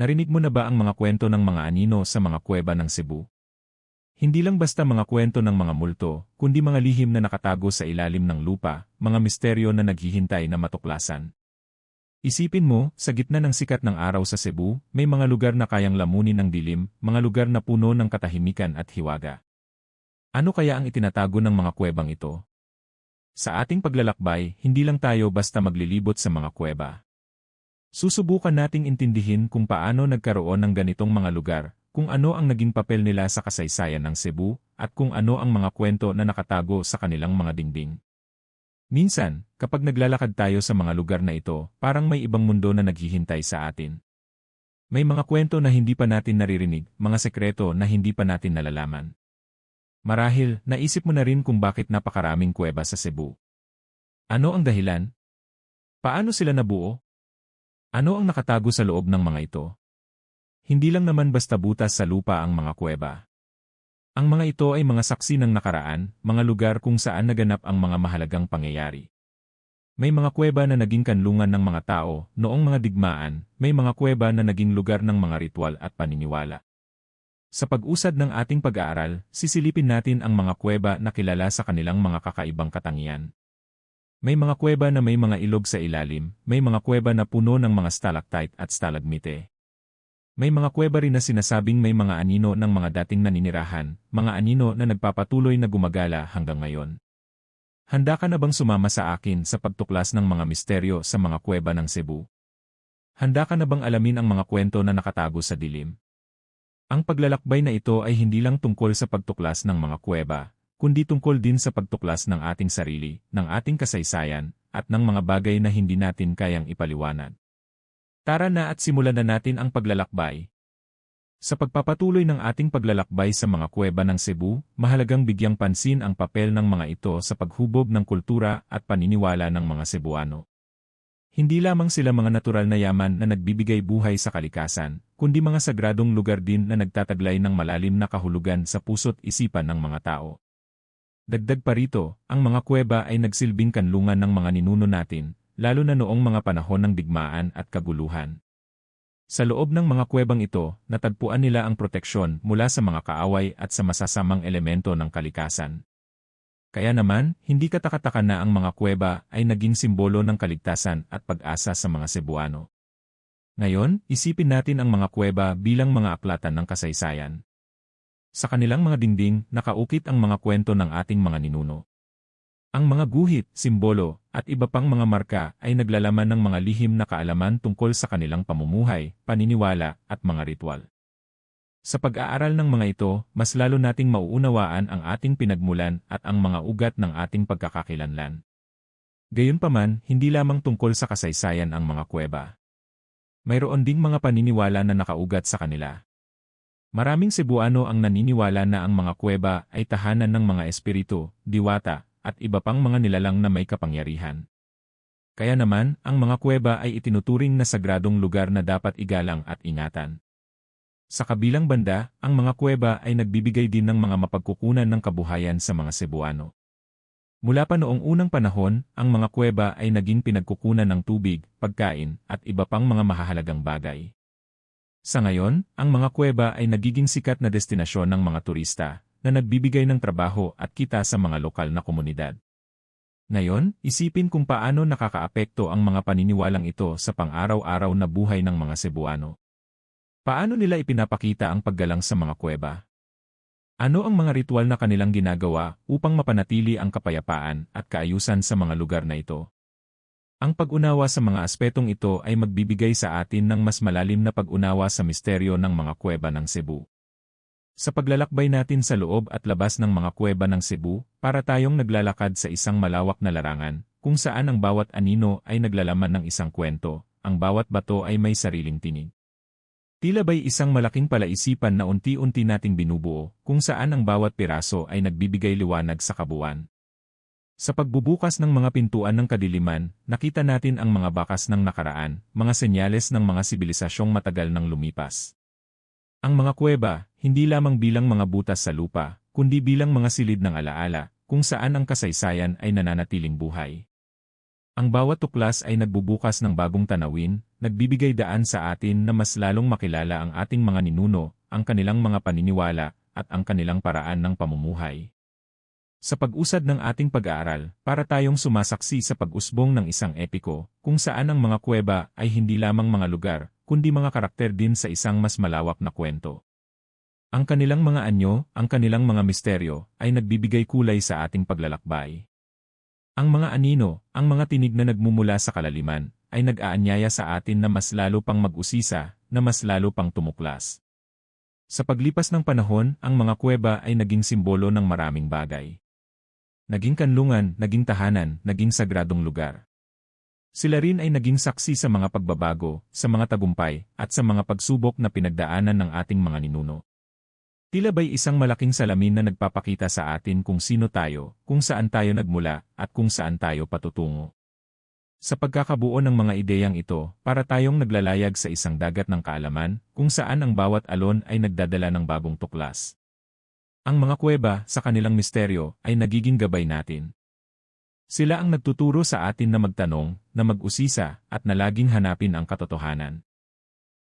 Narinig mo na ba ang mga kwento ng mga anino sa mga kuweba ng Cebu? Hindi lang basta mga kwento ng mga multo, kundi mga lihim na nakatago sa ilalim ng lupa, mga misteryo na naghihintay na matuklasan. Isipin mo, sa gitna ng sikat ng araw sa Cebu, may mga lugar na kayang lamunin ng dilim, mga lugar na puno ng katahimikan at hiwaga. Ano kaya ang itinatago ng mga kuwebang ito? Sa ating paglalakbay, hindi lang tayo basta maglilibot sa mga kuweba. Susubukan nating intindihin kung paano nagkaroon ng ganitong mga lugar, kung ano ang naging papel nila sa kasaysayan ng Cebu, at kung ano ang mga kwento na nakatago sa kanilang mga dingding. Minsan, kapag naglalakad tayo sa mga lugar na ito, parang may ibang mundo na naghihintay sa atin. May mga kwento na hindi pa natin naririnig, mga sekreto na hindi pa natin nalalaman. Marahil, naisip mo na rin kung bakit napakaraming kuweba sa Cebu. Ano ang dahilan? Paano sila nabuo? Ano ang nakatago sa loob ng mga ito? Hindi lang naman basta butas sa lupa ang mga kuweba. Ang mga ito ay mga saksi ng nakaraan, mga lugar kung saan naganap ang mga mahalagang pangyayari. May mga kuweba na naging kanlungan ng mga tao, noong mga digmaan, may mga kuweba na naging lugar ng mga ritual at paniniwala. Sa pag-usad ng ating pag-aaral, sisilipin natin ang mga kuweba na kilala sa kanilang mga kakaibang katangian. May mga kuweba na may mga ilog sa ilalim, may mga kuweba na puno ng mga stalactite at stalagmite. May mga kuweba rin na sinasabing may mga anino ng mga dating naninirahan, mga anino na nagpapatuloy na gumagala hanggang ngayon. Handa ka na bang sumama sa akin sa pagtuklas ng mga misteryo sa mga kuweba ng Cebu? Handa ka na bang alamin ang mga kwento na nakatago sa dilim? Ang paglalakbay na ito ay hindi lang tungkol sa pagtuklas ng mga kuweba, kundi tungkol din sa pagtuklas ng ating sarili, ng ating kasaysayan, at ng mga bagay na hindi natin kayang ipaliwanag. Tara na at simulan na natin ang paglalakbay. Sa pagpapatuloy ng ating paglalakbay sa mga kuweba ng Cebu, mahalagang bigyang pansin ang papel ng mga ito sa paghubog ng kultura at paniniwala ng mga Cebuano. Hindi lamang sila mga natural na yaman na nagbibigay buhay sa kalikasan, kundi mga sagradong lugar din na nagtataglay ng malalim na kahulugan sa puso't isipan ng mga tao. Dagdag pa rito, ang mga kuweba ay nagsilbing kanlungan ng mga ninuno natin, lalo na noong mga panahon ng digmaan at kaguluhan. Sa loob ng mga kuwebang ito, natagpuan nila ang proteksyon mula sa mga kaaway at sa masasamang elemento ng kalikasan. Kaya naman, hindi katakataka na ang mga kuweba ay naging simbolo ng kaligtasan at pag-asa sa mga Cebuano. Ngayon, isipin natin ang mga kuweba bilang mga aklatan ng kasaysayan. Sa kanilang mga dingding, nakaukit ang mga kwento ng ating mga ninuno. Ang mga guhit, simbolo, at iba pang mga marka ay naglalaman ng mga lihim na kaalaman tungkol sa kanilang pamumuhay, paniniwala, at mga ritual. Sa pag-aaral ng mga ito, mas lalo nating mauunawaan ang ating pinagmulan at ang mga ugat ng ating pagkakakilanlan. Gayunpaman, hindi lamang tungkol sa kasaysayan ang mga kuweba. Mayroon ding mga paniniwala na nakaugat sa kanila. Maraming Cebuano ang naniniwala na ang mga kuweba ay tahanan ng mga espiritu, diwata, at iba pang mga nilalang na may kapangyarihan. Kaya naman, ang mga kuweba ay itinuturing na sagradong lugar na dapat igalang at ingatan. Sa kabilang banda, ang mga kuweba ay nagbibigay din ng mga mapagkukunan ng kabuhayan sa mga Cebuano. Mula pa noong unang panahon, ang mga kuweba ay naging pinagkukunan ng tubig, pagkain, at iba pang mga mahahalagang bagay. Sa ngayon, ang mga kuweba ay nagiging sikat na destinasyon ng mga turista, na nagbibigay ng trabaho at kita sa mga lokal na komunidad. Ngayon, isipin kung paano nakakaapekto ang mga paniniwalang ito sa pang-araw-araw na buhay ng mga Cebuano. Paano nila ipinapakita ang paggalang sa mga kuweba? Ano ang mga ritual na kanilang ginagawa upang mapanatili ang kapayapaan at kaayusan sa mga lugar na ito? Ang pag-unawa sa mga aspetong ito ay magbibigay sa atin ng mas malalim na pag-unawa sa misteryo ng mga kuweba ng Cebu. Sa paglalakbay natin sa loob at labas ng mga kuweba ng Cebu, para tayong naglalakad sa isang malawak na larangan, kung saan ang bawat anino ay naglalaman ng isang kwento, ang bawat bato ay may sariling tinig. Tila ba'y isang malaking palaisipan na unti-unti nating binubuo, kung saan ang bawat piraso ay nagbibigay liwanag sa kabuuan. Sa pagbubukas ng mga pintuan ng kadiliman, nakita natin ang mga bakas ng nakaraan, mga senyales ng mga sibilisasyong matagal nang lumipas. Ang mga kuweba, hindi lamang bilang mga butas sa lupa, kundi bilang mga silid ng alaala, kung saan ang kasaysayan ay nananatiling buhay. Ang bawat tuklas ay nagbubukas ng bagong tanawin, nagbibigay daan sa atin na mas lalong makilala ang ating mga ninuno, ang kanilang mga paniniwala, at ang kanilang paraan ng pamumuhay. Sa pag-usad ng ating pag-aaral, para tayong sumasaksi sa pag-usbong ng isang epiko, kung saan ang mga kuweba ay hindi lamang mga lugar, kundi mga karakter din sa isang mas malawak na kwento. Ang kanilang mga anyo, ang kanilang mga misteryo, ay nagbibigay kulay sa ating paglalakbay. Ang mga anino, ang mga tinig na nagmumula sa kalaliman, ay nag-aanyaya sa atin na mas lalo pang mag-usisa, na mas lalo pang tumuklas. Sa paglipas ng panahon, ang mga kuweba ay naging simbolo ng maraming bagay. Naging kanlungan, naging tahanan, naging sagradong lugar. Sila rin ay naging saksi sa mga pagbabago, sa mga tagumpay, at sa mga pagsubok na pinagdaanan ng ating mga ninuno. Tila ba'y isang malaking salamin na nagpapakita sa atin kung sino tayo, kung saan tayo nagmula, at kung saan tayo patutungo. Sa pagkakabuo ng mga ideyang ito, para tayong naglalayag sa isang dagat ng kaalaman, kung saan ang bawat alon ay nagdadala ng bagong tuklas. Ang mga kuweba, sa kanilang misteryo, ay nagiging gabay natin. Sila ang nagtuturo sa atin na magtanong, na mag-usisa, at na laging hanapin ang katotohanan.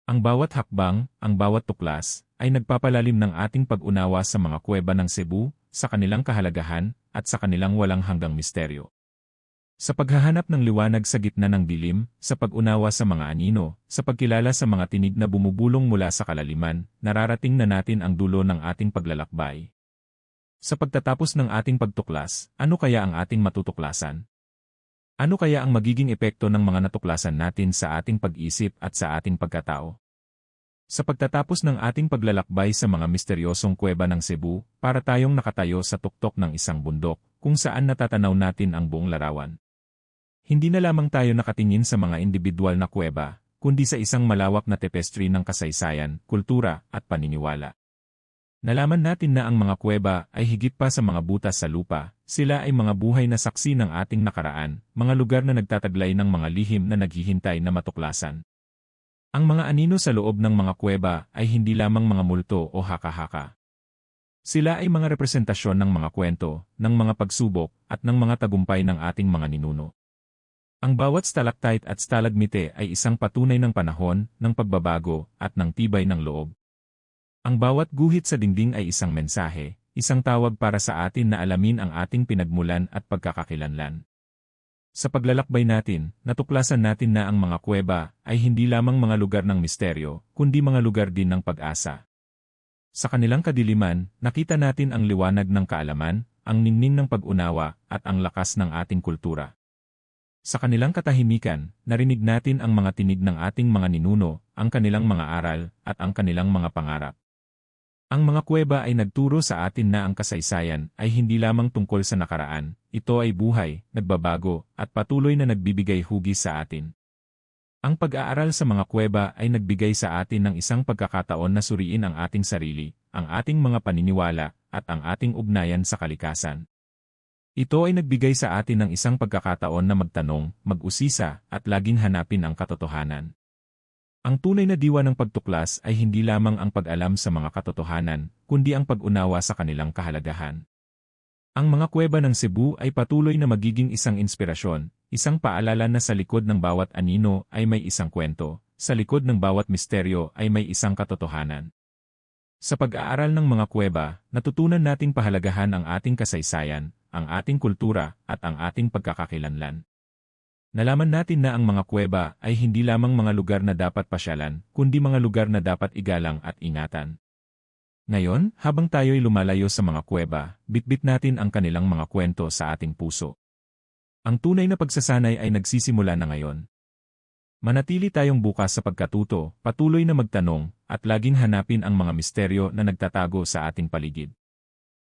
Ang bawat hakbang, ang bawat tuklas, ay nagpapalalim ng ating pag-unawa sa mga kuweba ng Cebu, sa kanilang kahalagahan, at sa kanilang walang hanggang misteryo. Sa paghahanap ng liwanag sa gitna ng dilim, sa pag-unawa sa mga anino, sa pagkilala sa mga tinig na bumubulong mula sa kalaliman, nararating na natin ang dulo ng ating paglalakbay. Sa pagtatapos ng ating pagtuklas, ano kaya ang ating matutuklasan? Ano kaya ang magiging epekto ng mga natuklasan natin sa ating pag-isip at sa ating pagkatao? Sa pagtatapos ng ating paglalakbay sa mga misteryosong kuweba ng Cebu, para tayong nakatayo sa tuktok ng isang bundok, kung saan natatanaw natin ang buong larawan. Hindi na lamang tayo nakatingin sa mga individual na kuweba, kundi sa isang malawak na tapestry ng kasaysayan, kultura, at paniniwala. Nalaman natin na ang mga kuweba ay higit pa sa mga butas sa lupa, sila ay mga buhay na saksi ng ating nakaraan, mga lugar na nagtataglay ng mga lihim na naghihintay na matuklasan. Ang mga anino sa loob ng mga kuweba ay hindi lamang mga multo o haka-haka. Sila ay mga representasyon ng mga kwento, ng mga pagsubok, at ng mga tagumpay ng ating mga ninuno. Ang bawat stalactite at stalagmite ay isang patunay ng panahon, ng pagbabago, at ng tibay ng loob. Ang bawat guhit sa dingding ay isang mensahe, isang tawag para sa atin na alamin ang ating pinagmulan at pagkakakilanlan. Sa paglalakbay natin, natuklasan natin na ang mga kuweba ay hindi lamang mga lugar ng misteryo, kundi mga lugar din ng pag-asa. Sa kanilang kadiliman, nakita natin ang liwanag ng kaalaman, ang ningning ng pag-unawa, at ang lakas ng ating kultura. Sa kanilang katahimikan, narinig natin ang mga tinig ng ating mga ninuno, ang kanilang mga aral, at ang kanilang mga pangarap. Ang mga kuweba ay nagturo sa atin na ang kasaysayan ay hindi lamang tungkol sa nakaraan, ito ay buhay, nagbabago, at patuloy na nagbibigay hugis sa atin. Ang pag-aaral sa mga kuweba ay nagbigay sa atin ng isang pagkakataon na suriin ang ating sarili, ang ating mga paniniwala, at ang ating ugnayan sa kalikasan. Ito ay nagbigay sa atin ng isang pagkakataon na magtanong, mag-usisa, at laging hanapin ang katotohanan. Ang tunay na diwa ng pagtuklas ay hindi lamang ang pag-alam sa mga katotohanan, kundi ang pag-unawa sa kanilang kahalagahan. Ang mga kuweba ng Cebu ay patuloy na magiging isang inspirasyon, isang paalala na sa likod ng bawat anino ay may isang kwento, sa likod ng bawat misteryo ay may isang katotohanan. Sa pag-aaral ng mga kuweba, natutunan nating pahalagahan ang ating kasaysayan, ang ating kultura, at ang ating pagkakakilanlan. Nalaman natin na ang mga kuweba ay hindi lamang mga lugar na dapat pasyalan, kundi mga lugar na dapat igalang at ingatan. Ngayon, habang tayo'y lumalayo sa mga kuweba, bitbit natin ang kanilang mga kwento sa ating puso. Ang tunay na pagsasanay ay nagsisimula na ngayon. Manatili tayong bukas sa pagkatuto, patuloy na magtanong, at laging hanapin ang mga misteryo na nagtatago sa ating paligid.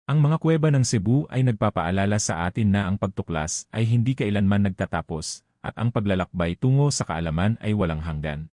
Ang mga kuweba ng Cebu ay nagpapaalala sa atin na ang pagtuklas ay hindi kailanman nagtatapos, at ang paglalakbay tungo sa kaalaman ay walang hanggan.